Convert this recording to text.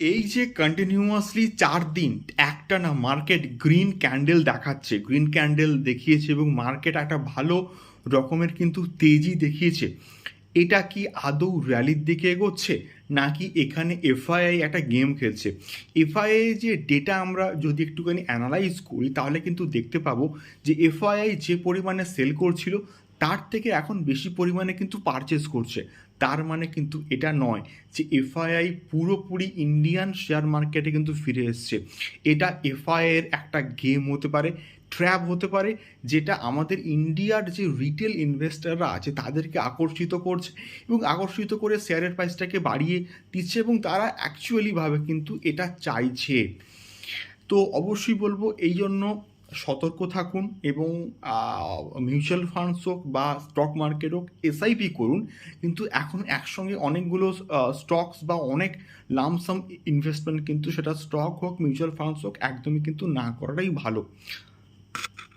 এই যে কন্টিনিউয়াসলি চার দিন, একটা না মার্কেট গ্রিন ক্যান্ডেল দেখাচ্ছে। গ্রিন ক্যান্ডেল দেখিয়েছে এবং মার্কেট একটা ভালো রকমের কিন্তু তেজি দেখিয়েছে। এটা কি আদৌ র্যালির দিকে এগোচ্ছে? নাকি এখানে এফআইআই একটা গেম খেলছে? এফআইআই যে ডেটা আমরা যদি একটুখানি অ্যানালাইজ করি, তাহলে কিন্তু দেখতে পাবো যে এফআইআই যে পরিমাণে সেল করছিল, তার থেকে এখন বেশি পরিমাণে কিন্তু পারচেস করছে। তার মানে কিন্তু এটা নয় যে এফআইআই পুরোপুরি ইন্ডিয়ান শেয়ার মার্কেটে কিন্তু ফিরে এসছে। এটা এফআইআই এর একটা গেম হতে পারে ট্র্যাপ হতে পারে, যেটা আমাদের ইন্ডিয়ার যে রিটেল ইনভেস্টাররা আছে, তাদেরকে আকর্ষিত করছে এবং আকর্ষিত করে শেয়ারের প্রাইসটাকে বাড়িয়ে দিচ্ছে এবং তারা অ্যাকচুয়ালিভাবে কিন্তু এটা চাইছে। তো অবশ্যই বলব, এই জন্য সতর্ক থাকুন এবং মিউচুয়াল ফান্ডস হোক বা স্টক মার্কেট হোক এসআইপি করুন। কিন্তু এখন একসঙ্গে অনেকগুলো স্টকস বা অনেক লামসাম ইনভেস্টমেন্ট কিন্তু সেটা স্টক হোক মিউচুয়াল ফান্ডস হোক, একদমই কিন্তু না করাটাই ভালো। Thank you.